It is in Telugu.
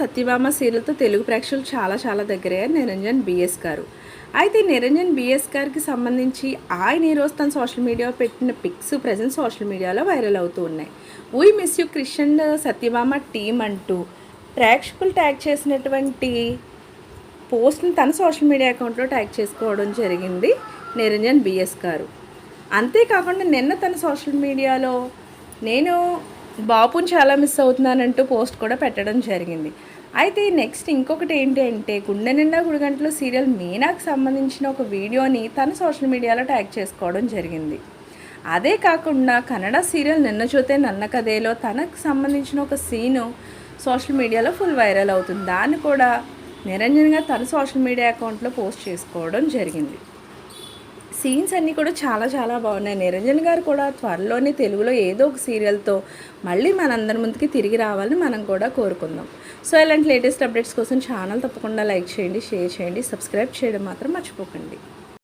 సత్యభామ సీరియల్తో తెలుగు ప్రేక్షకులు చాలా చాలా దగ్గరయ్యారు నిరంజన్ బిఎస్ గారు. అయితే నిరంజన్ బిఎస్ గారికి సంబంధించి ఆయన ఈరోజు తన సోషల్ మీడియాలో పెట్టిన పిక్స్ ప్రజెంట్ సోషల్ మీడియాలో వైరల్ అవుతూ ఉన్నాయి. We miss you Christian Satyabhama team అంటూ ప్రేక్షకులు ట్యాగ్ చేసినటువంటి పోస్ట్ని తన సోషల్ మీడియా అకౌంట్లో ట్యాగ్ చేసుకోవడం జరిగింది నిరంజన్ బిఎస్ గారు. అంతేకాకుండా నిన్న తన సోషల్ మీడియాలో నేను బాపుని చాలా మిస్ అవుతున్నానంటూ పోస్ట్ కూడా పెట్టడం జరిగింది. అయితే నెక్స్ట్ ఇంకొకటి ఏంటి అంటే గుండె నిండా గుడి గంటలు సీరియల్ మీనాకు సంబంధించిన ఒక వీడియోని తన సోషల్ మీడియాలో ట్యాగ్ చేసుకోవడం జరిగింది. అదే కాకుండా కన్నడ సీరియల్ నిన్న చూతే నన్న కథేలో తనకు సంబంధించిన ఒక సీను సోషల్ మీడియాలో ఫుల్ వైరల్ అవుతుంది. దాన్ని కూడా నిరంజన్గా తన సోషల్ మీడియా అకౌంట్లో పోస్ట్ చేసుకోవడం జరిగింది. సీన్స్ అన్నీ కూడా చాలా చాలా బాగున్నాయి. నిరంజన్ గారు కూడా త్వరలోనే తెలుగులో ఏదో ఒక సీరియల్తో మళ్ళీ మనందరి ముందుకి తిరిగి రావాలని మనం కూడా కోరుకుందాం. సో ఇలాంటి లేటెస్ట్ అప్డేట్స్ కోసం ఛానల్ తప్పకుండా లైక్ చేయండి షేర్ చేయండి సబ్స్క్రైబ్ చేయడం మాత్రం మర్చిపోకండి.